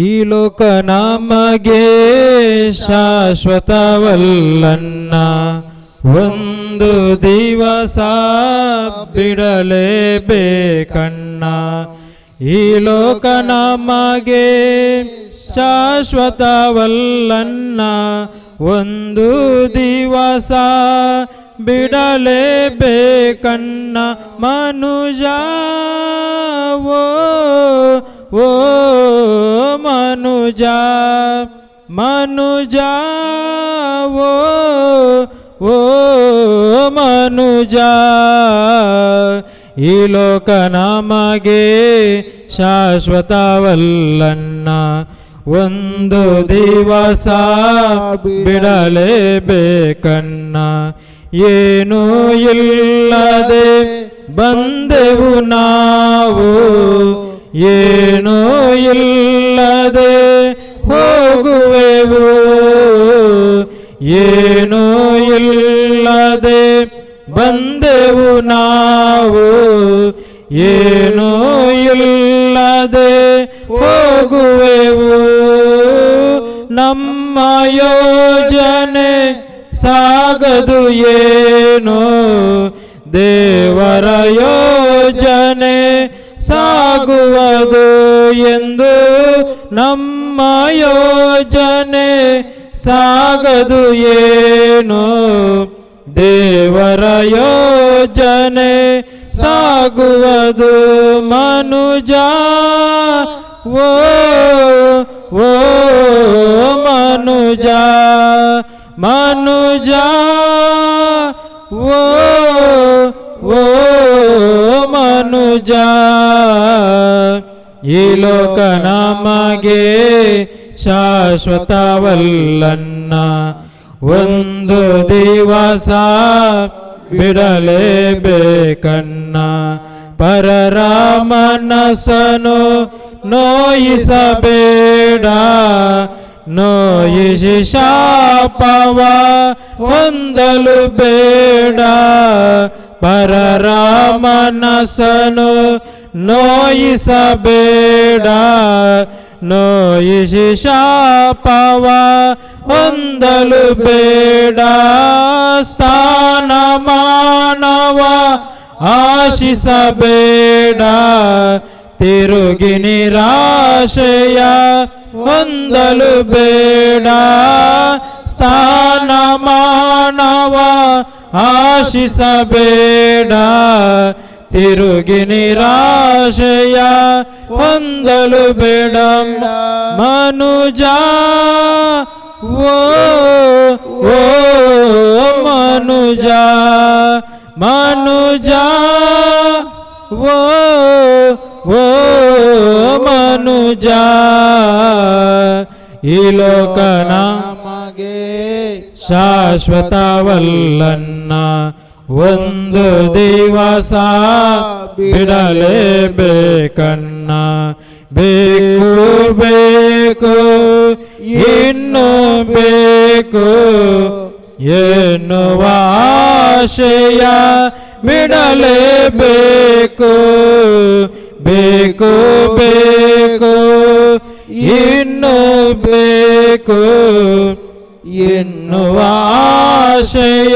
ಈ ಲೋಕ ನಮಗೆ ಶಾಶ್ವತವಲ್ಲನ್ನ ಒಂದು ದಿವಸ ಬಿಡಲೇಬೇಕಣ್ಣ ಈ ಲೋಕ ನಮಗೆ ಶಾಶ್ವತವಲ್ಲನ್ನ ಒಂದು ದಿವಸ ಬಿಡಲೇಬೇಕಣ್ಣ ಮನುಜ, ಓ ಓ ಮನುಜ ಓ ಓ, ಮನುಜ. ಈ ಲೋಕ ನಮಗೆ ಶಾಶ್ವತವಲ್ಲನ್ನ ಒಂದು ದಿವಸ ಬಿಡಲೇಬೇಕನ್ನ ಏನೂ ಇಲ್ಲದೆ ಬಂದೆವು ನಾವು. ಏನೂ ಇಲ್ಲದೆ ಏನೂ ಇಲ್ಲದೆ ಬಂದೆವು ನಾವು ಏನೂ ಇಲ್ಲದೆ ಹೋಗುವೆವು ನಮ್ಮ ಯೋಜನೆ ಸಾಗದು ಏನು ದೇವರ ಯೋಜನೆ ಸಾಗುವುದು ಎಂದು ನಮ್ಮ ಯೋಜನೆ ಸಾಗದು ಏನು ದೇವರ ಯೋಜನೆ ಸಾಗುವುದು ಮನುಜ ಓ ಓ ಮನುಜ ಮನುಜ ಓ ಓ ಮನುಜ ಈ ಲೋಕ ನಮಗೆ ಶಾಶ್ವತವಲ್ಲನ್ನ ಒಂದು ದಿವಸ ಬಿಡಲೇಬೇಕನ್ನ ಪರರ ಮನಸ್ಸನು ನೋಯಿಸಬೇಡ. ನೋಯಿಸಿ ಶಾಪವ ಹೊಂದಲು ಬೇಡ. ಪರರ ಮನಸ್ಸನು ನೋಯಿಸಬೇಡ, ನೋಯಿಸಿ ಶಾಪವ ಹೊಂದಲು ಬೇಡ. ಸ್ಥಾನ ಮಾನವ ಆಶಿಸಬೇಡ, ತಿರುಗಿ ನಿರಾಶೆಯ ಹೊಂದಲು ಬೇಡ. ಸ್ಥಾನ ಮಾನವ ಆಶಿಸಬೇಡ. ತಿರುಗಿ ನಿರಾಶೆಯ ಹೊಂದಲು ಬೇಡ. ಮನುಜ, ಓ ಓ, ಮನುಜ ಮನುಜ, ಓ ಓ, ಮನುಜ. ಈ ಲೋಕನ ನಮಗೆ ಶಾಶ್ವತವಲ್ಲನ್ನ ಒಂದು ದಿವಸ ಬಿಡಲೇಬೇಕನ್ನ ಬೇಕು ಬೇಕು, ಇನ್ನು ಬೇಕು, ಎನ್ನುವ ಆಶಯ ಬಿಡಲೇಬೇಕು ಬೇಕು ಬೇಕು, ಇನ್ನು ಬೇಕು. ಎನ್ನುವ ಆಶಯ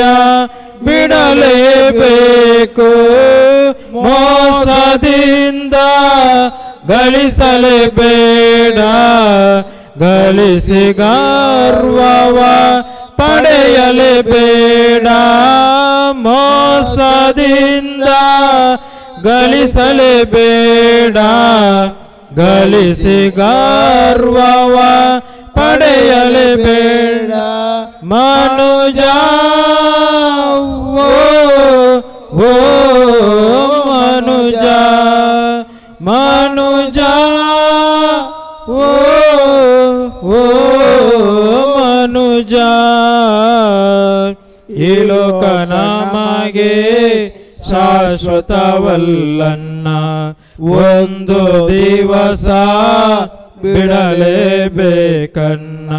ಬಿಡಲೇಬೇಕು. ಮೋಸದಿಂದ ಗಳಿಸಲೇಬೇಡ. ಗಳಿಸಿ ಗರ್ವವ ಪಡೆಯಲೇಬೇಡ. ಮೋಸದಿಂದ ಗಳಿಸಲೇಬೇಡ. ಗಳಿಸಿ ಗರ್ವವ ಪಡೆಯಲೇಬೇಡ. ಮನುಜ ಓ ಓ मनुजा ಮನುಜ ಓ ಓ ಮನುಜ. ಈ ಲೋಕ ನಮಗೆ ಶಾಶ್ವತವಲ್ಲನ್ನ ಒಂದು ದಿವಸ ಬಿಡಲೇಬೇಕನ್ನ.